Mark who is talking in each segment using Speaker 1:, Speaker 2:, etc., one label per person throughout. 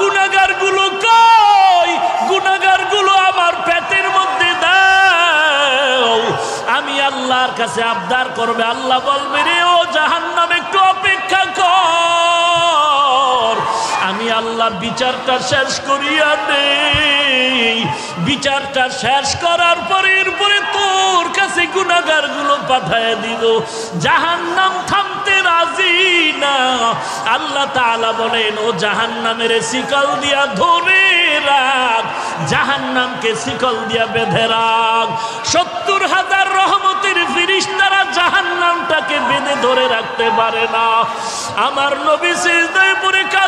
Speaker 1: গুনাগারগুলো কই? গুনাগারগুলো আমার পেটের মধ্যে দাও। আমি আল্লাহর কাছে আবদার করবে। আল্লাহ বলবে, রে ও জাহান্নাম, একটু আল্লাহ বিচারটা শেষ করিয়া নেই। বিচারটা শেষ করার পরে এরপরে তোর কাছে গুণাগারগুলো পাঠায় দিব জাহান্নাম থামতে রাজি না। আল্লাহ তাআলা বলেন, ও জাহান্নামের শিকল দিয়া ধরে রাখ। জাহান্নামকে শিকল দিয়া বেঁধে রাখ। সত্তর হাজার রহমতের ফিরিস্তারা জাহান্নামটাকে বেঁধে ধরে রাখতে পারে না। আমার নবী সিজদায় পড়ে কাঁদেন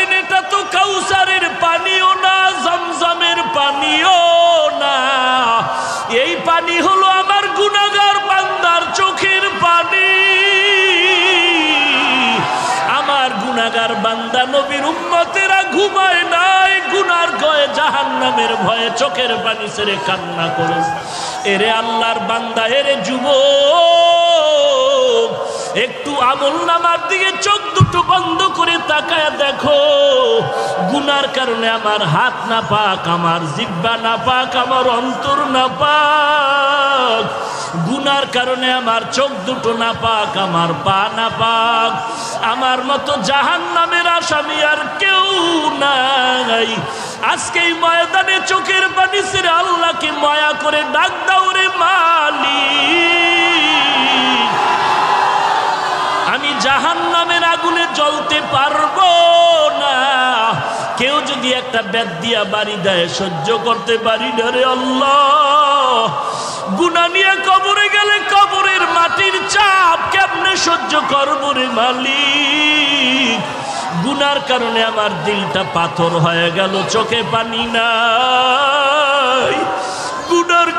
Speaker 1: এই পানি হলো আমার গুনাগার বান্দার চোখের পানি। আমার গুনাগার বান্দা নবীর উম্মতেরা ঘুমায় নাই, গুনার গয়ে জাহান্নামের ভয়ে চোখের পানি ছেড়ে কান্না করে। এরে আল্লাহর বান্দা, এরে যুব একটু আমল নামার দিকে চোখ দুটো বন্ধ করে তাকায় দেখো। গুনার কারণে আমার হাত না পাক, আমার জিব্বা না পাক, আমার অন্তর না পাক। গুনার কারণে আমার চোখ দুটো না পাক, আমার পা না পাক। আমার মতো জাহান নামের আসামি আর কেউ নাই। আজকে এই ময়দানে চোখের পানি ছেড়ে আল্লাহকে মায়া করে ডাক দাও রে মালিক। আমি জাহান নামের আগুনে জ্বলতে পারব কেউ যদি একটা ব্যাগ দিয়া বাড়ি দেয়, সহ্য করতে পারি না রে আল্লাহ। গুনা নিয়ে কবরে গেলে কবরের মাটির চাপ কেমনে সহ্য করব রে মালিক? গুনার কারণে আমার দিলটা পাথর হয়ে গেল, চোখে পানি নাই। গুনার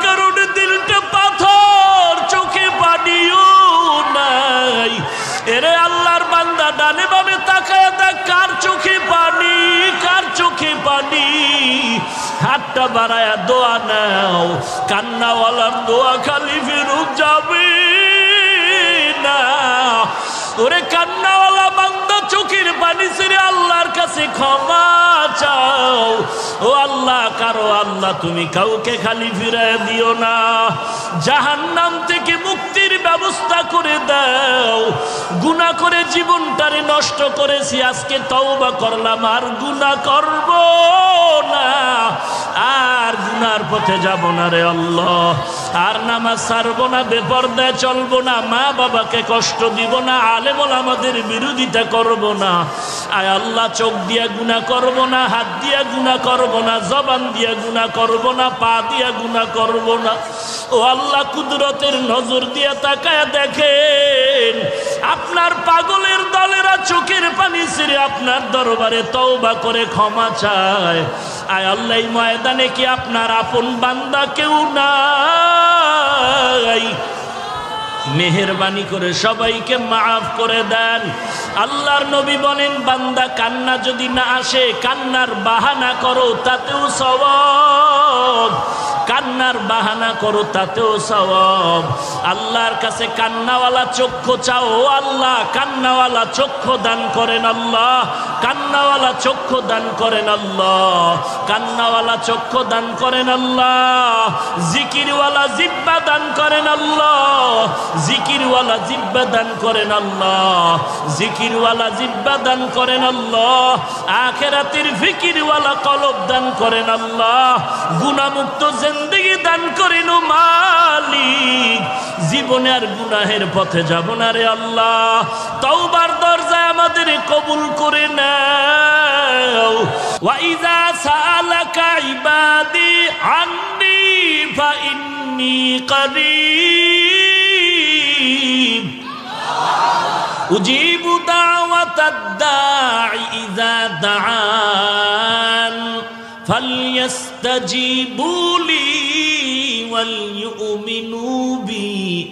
Speaker 1: হাতটা বাড়ায়া দোয়া নাও। কান্নাওয়ালার দোয়া খালি ফেরুক যাবে না। ওরে কান্নাওয়ালা বান্দা, চোখের পানি আল্লাহর কাছে ক্ষমা চাও। ও আল্লাহ, কারও আল্লাহ তুমি কাউকে খালি ফিরায় দিও না। জাহান্নাম থেকে মুক্তির ব্যবস্থা করে করে জীবনটারে নষ্ট করেছি, আজকে তওবা করলাম, আর গুণা করব না। আর গুনার পথে যাব না রে আল্লাহ। আর নামাজ ছাড়বো না, বেপর্দায় চলবো না, মা বাবাকে কষ্ট দিব না, আলেমল আমাদের বিরোধিতা করব না। আয় আল্লাহ, চোখ দিয়া গুণা করব না, হাত দিয়া গুণা করব না, জবান দিয়া গুণা করব না, পা দিয়া গুণা করব না। ও আল্লাহ, কুদরতের নজর দিয়া তাকায় দেখেন আপনার পাগলের দলেরা চোখের পানি ছেড়ে আপনার দরবারে তওবা করে ক্ষমা চায়। আয় আল্লাহ ময়দানে কি আপনার আপন বান্দা কেউ নাই? মেহরবানি করে সবাইকে মাফ করে দেন। আল্লাহর নবী বলেন, বান্দা কান্না যদি না আসে, কান্নার বাহানা করো, তাতেও সওয়াব। কান্নার বাহানা করো, তাতেও সব আল্লাহর কাছে কান্নাওয়ালা চক্ষু চাও, আল্লাহ কান্নাওয়ালা চক্ষু দান করেন আল্লাহ। কান্নাওয়ালা চক্ষু দান করেন আল্লাহ, কান্নাওয়ালা চক্ষু দান করেন আল্লাহ, জিকিরওয়ালা জিব্বা দান করেন আল্লাহ, জিকিরওয়ালা জিব্বা দান করেন আল্লাহ, জিকিরওয়ালা জিব্বা দান করেন আল্লাহ, আখেরাতের ফিকিরওয়ালা কলব দান করেন আল্লাহ গুণামুক্ত জিন্দগি দান করেন মালিক জীবনে আর গুনাহের পথে যাব না রে আল্লাহ তওবার দরজায় আমাদের কবুল করে নাও ওয়াইদা সালাকা ইবাদি আন্নি ফাইন্নি করিব أجيب دعوة الداعي إذا دعان فليستجيبوا لي وليؤمنوا بي